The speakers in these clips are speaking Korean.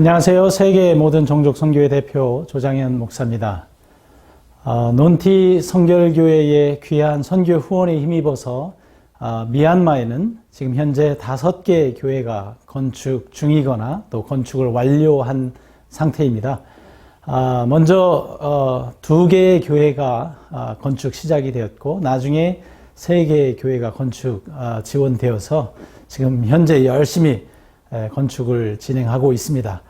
안녕하세요. 세계 모든 종족 선교회 대표 조장현 목사입니다. 어, 논티 성결교회의 귀한 선교 후원에 힘입어서 어, 미얀마에는 지금 현재 다섯 개 교회가 건축 중이거나 또 건축을 완료한 상태입니다. 아, 먼저 어, 두 개의 교회가 아, 건축 시작이 되었고 나중에 세 개의 교회가 건축 아, 지원되어서 지금 현재 열심히 에, 건축을 진행하고 있습니다.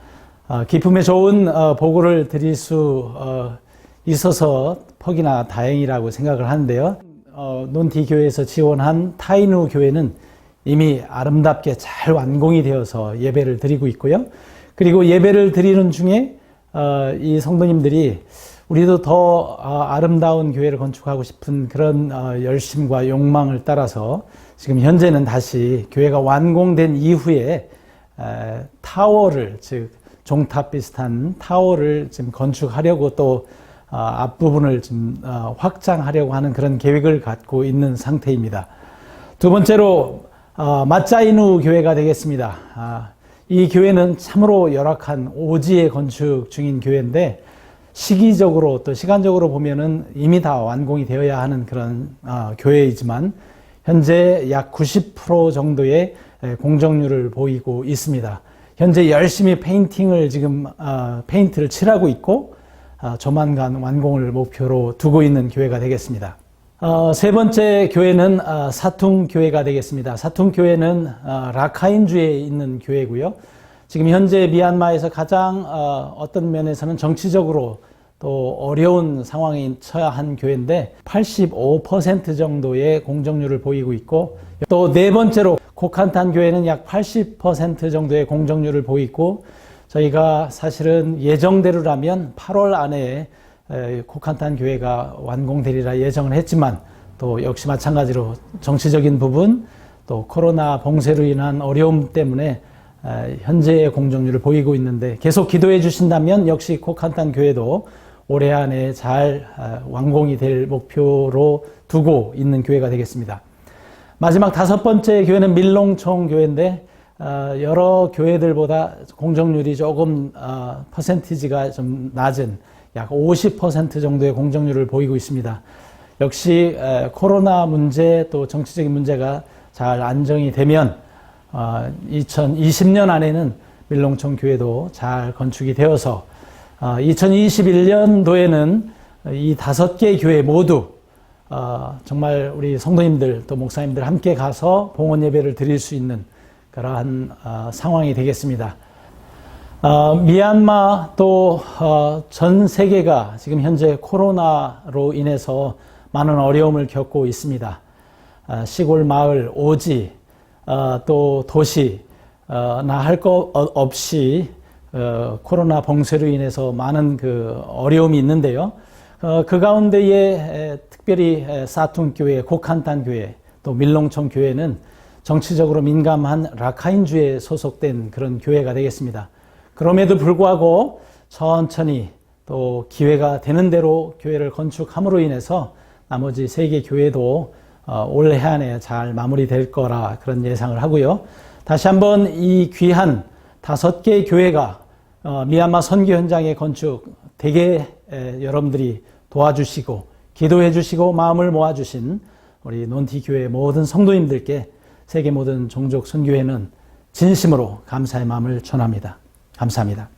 아, 기품에 좋은 어, 보고를 드릴 수 어, 있어서 퍽이나 다행이라고 생각을 하는데요. 어, 논티 교회에서 지원한 타이누 교회는 이미 아름답게 잘 완공이 되어서 예배를 드리고 있고요. 그리고 예배를 드리는 중에 어, 이 성도님들이 우리도 더 어, 아름다운 교회를 건축하고 싶은 그런 어, 열심과 욕망을 따라서 지금 현재는 다시 교회가 완공된 이후에 에, 타워를 즉 종탑 비슷한 타워를 지금 건축하려고 또 어, 앞부분을 좀 어, 확장하려고 하는 그런 계획을 갖고 있는 상태입니다. 두 번째로 어, 마짜이누 교회가 되겠습니다. 아, 이 교회는 참으로 열악한 오지에 건축 중인 교회인데 시기적으로 또 시간적으로 보면은 이미 다 완공이 되어야 하는 그런 어, 교회이지만 현재 약 90% 정도의 에, 공정률을 보이고 있습니다. 현재 열심히 페인팅을 지금 어, 페인트를 칠하고 있고 어, 조만간 완공을 목표로 두고 있는 교회가 되겠습니다. 어, 세 번째 교회는 어, 사퉁 교회가 되겠습니다. 사퉁 교회는 어, 라카인주에 있는 교회고요. 지금 현재 미얀마에서 가장 어, 어떤 면에서는 정치적으로 또 어려운 상황에 처해 한 교회인데 85% 정도의 공정률을 보이고 있고 또 네 번째로 코칸탄 교회는 약 80% 정도의 공정률을 보이고 저희가 사실은 예정대로라면 8월 안에 에, 코칸탄 교회가 완공되리라 예정을 했지만 또 역시 마찬가지로 정치적인 부분 또 코로나 봉쇄로 인한 어려움 때문에 에, 현재의 공정률을 보이고 있는데 계속 기도해 주신다면 역시 코칸탄 교회도 올해 안에 잘 아, 완공이 될 목표로 두고 있는 교회가 되겠습니다. 마지막 다섯 번째 교회는 밀롱총 교회인데 어, 여러 교회들보다 공정률이 조금 어, 퍼센티지가 좀 낮은 약 50% 정도의 공정률을 보이고 있습니다. 역시 에, 코로나 문제 또 정치적인 문제가 잘 안정이 되면 어, 2020년 안에는 밀롱청 교회도 잘 건축이 되어서 어, 2021년도에는 이 다섯 개 교회 모두 어, 정말 우리 성도님들 또 목사님들 함께 가서 봉헌 예배를 드릴 수 있는 그러한 어, 상황이 되겠습니다. 어, 미얀마 또 전 세계가 지금 현재 코로나로 인해서 많은 어려움을 겪고 있습니다. 어, 시골 마을 오지 어, 또 도시 어, 나할 것 없이 어, 코로나 봉쇄로 인해서 많은 그 어려움이 있는데요. 어, 그 가운데에 에, 특별히 에, 사퉁 교회, 고칸탄 교회, 또 밀롱청 교회는 정치적으로 민감한 라카인주에 소속된 그런 교회가 되겠습니다. 그럼에도 불구하고 천천히 또 기회가 되는 대로 교회를 건축함으로 인해서 나머지 세 개 교회도 어, 올해 안에 잘 마무리될 거라 그런 예상을 하고요. 다시 한번 이 귀한 다섯 개 교회가 어, 미얀마 선교 현장의 건축 에, 여러분들이 도와주시고 기도해 주시고 마음을 모아 주신 우리 논티 교회 모든 성도님들께 세계 모든 종족 선교회는 진심으로 감사의 마음을 전합니다. 감사합니다.